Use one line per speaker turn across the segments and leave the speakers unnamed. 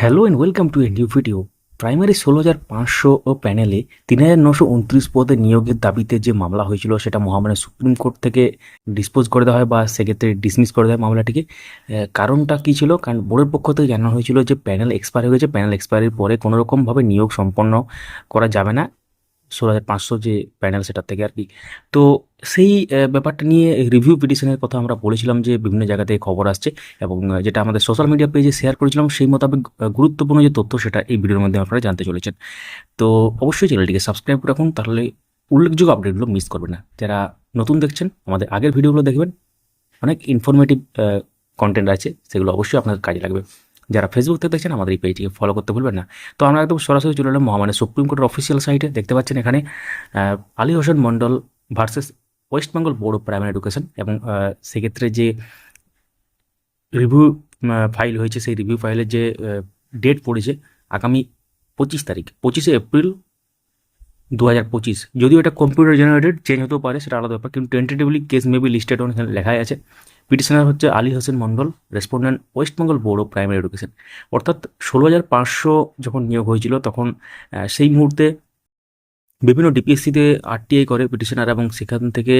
Hello and welcome to a new video primary ষোলো হাজার পাঁচশো ও প্যানেলে তিন হাজার নশো উনত্রিশ পদে নিয়োগের দাবিতে যে মামলা হয়েছিল, সেটা মহামান্য সুপ্রিম কোর্ট থেকে ডিসপোজ করে দেওয়া হয় বা সেক্ষেত্রে ডিসমিস করে দেওয়া হয় মামলাটিকে। কারণটা কী ছিল? কারণ বোর্ডের পক্ষ থেকে জানানো হয়েছিল যে প্যানেল এক্সপায়ার হয়ে গেছে প্যানেল এক্সপায়ারির পরে কোনোরকমভাবে নিয়োগ সম্পন্ন করা যাবে না। ষোলো হাজার পাঁচশো যে প্যানেল সেটার থেকে আর কি। তো সেই ব্যাপারটা নিয়ে রিভিউ পিটিশনের কথা আমরা বলেছিলাম যে বিভিন্ন জায়গা থেকে খবর আসছে এবং যেটা আমাদের সোশ্যাল মিডিয়া পেজে শেয়ার করেছিলাম সেই মোতাবেক গুরুত্বপূর্ণ যে তথ্য সেটা এই ভিডিওর মধ্যে আপনারা জানতে চলেছেন। তো অবশ্যই চ্যানেলটিকে সাবস্ক্রাইব করে রাখুন, তাহলে উল্লেখযোগ্য আপডেটগুলো মিস করবেন না। যারা নতুন দেখছেন, আমাদের আগের ভিডিওগুলো দেখবেন, অনেক ইনফরমেটিভ কন্টেন্ট আছে, সেগুলো অবশ্যই আপনাদের কাজে লাগবে। যারা ফেসবুক থেকে দেখছেন, আমাদের এই পেজটিকে ফলো করতে ভুলবেন না। তো আমরা একদম সরাসরি চলে এলাম মহামানের সুপ্রিম কোর্টের অফিসিয়াল সাইটে দেখতে পাচ্ছেন এখানে Ali Hossain Mondal versus West Bengal board of primary education এবং সেক্ষেত্রে যে রিভিউ ফাইল হয়েছে, সেই রিভিউ ফাইলের যে ডেট পড়েছে, আগামী পঁচিশ তারিখ, পঁচিশে এপ্রিল দু হাজার পঁচিশ। যদিও এটা কম্পিউটার জেনারেটেড চেঞ্জ হতেও পারে, সেটা আলাদা ব্যাপার। কিন্তু tentatively case maybe listed on এখানে লেখাই আছে। পিটিশনার হচ্ছে Ali Hossain Mondal respondent West Bengal board of primary education অর্থাৎ ষোলো হাজার পাঁচশো যখন নিয়োগ হয়েছিল, তখন সেই মুহূর্তে বিভিন্ন ডিপিএসসিতে আরটিআই করে পিটিশনার এবং সেখান থেকে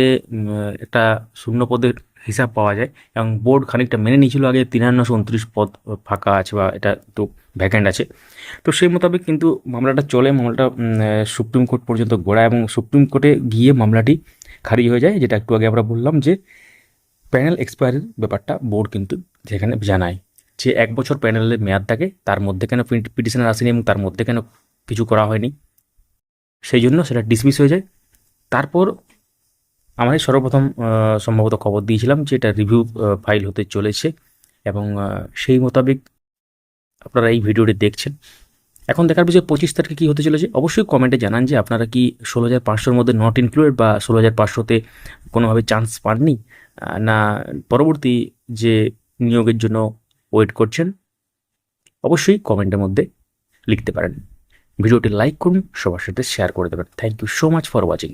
একটা শূন্য পদের হিসাব পাওয়া যায় এবং বোর্ড খানিকটা মেনে নিয়েছিল আগে তিরান্নশো উনত্রিশ পদ ফাঁকা আছে বা এটা তো ভ্যাকেন্ট আছে। তো সেই মোতাবেক কিন্তু মামলাটা চলে, মামলাটা সুপ্রিম কোর্ট পর্যন্ত গোড়া এবং সুপ্রিম কোর্টে গিয়ে মামলাটি খারিজ হয়ে যায়, যেটা একটু আগে আমরা বললাম যে প্যানেল এক্সপায়ারির ব্যাপারটা বোর্ড কিন্তু যেখানে জানায় যে এক বছর প্যানেলের মেয়াদ থাকে তার মধ্যে কেন পিটিশনার আসেনি এবং তার মধ্যে কেন কিছু করা হয়নি। সেই জন্য সেটা ডিসমিস হয়ে যায়। তারপর আমরা সর্বপ্রথম সম্ভবত খবর দিয়েছিলাম যে এটা রিভিউ ফাইল হতে চলেছে এবং সেই মোতাবেক আপনারা এই ভিডিওটি দেখছেন। এখন দেখার বিষয় পঁচিশ তারিখে কী হতে চলেছে? অবশ্যই কমেন্টে জানান যে আপনারা কি ষোলো হাজার পাঁচশোর মধ্যে নট ইনক্লুডেড বা ষোলো হাজার পাঁচশোতে কোনোভাবে চান্স পাননি? না, পরবর্তী যে নিয়োগের জন্য ওয়েট করছেন, অবশ্যই কমেন্টের মধ্যে লিখতে পারেন। ভিডিওটি লাইক করুন, সবার সাথে শেয়ার করে দেবেন। Thank you so much for watching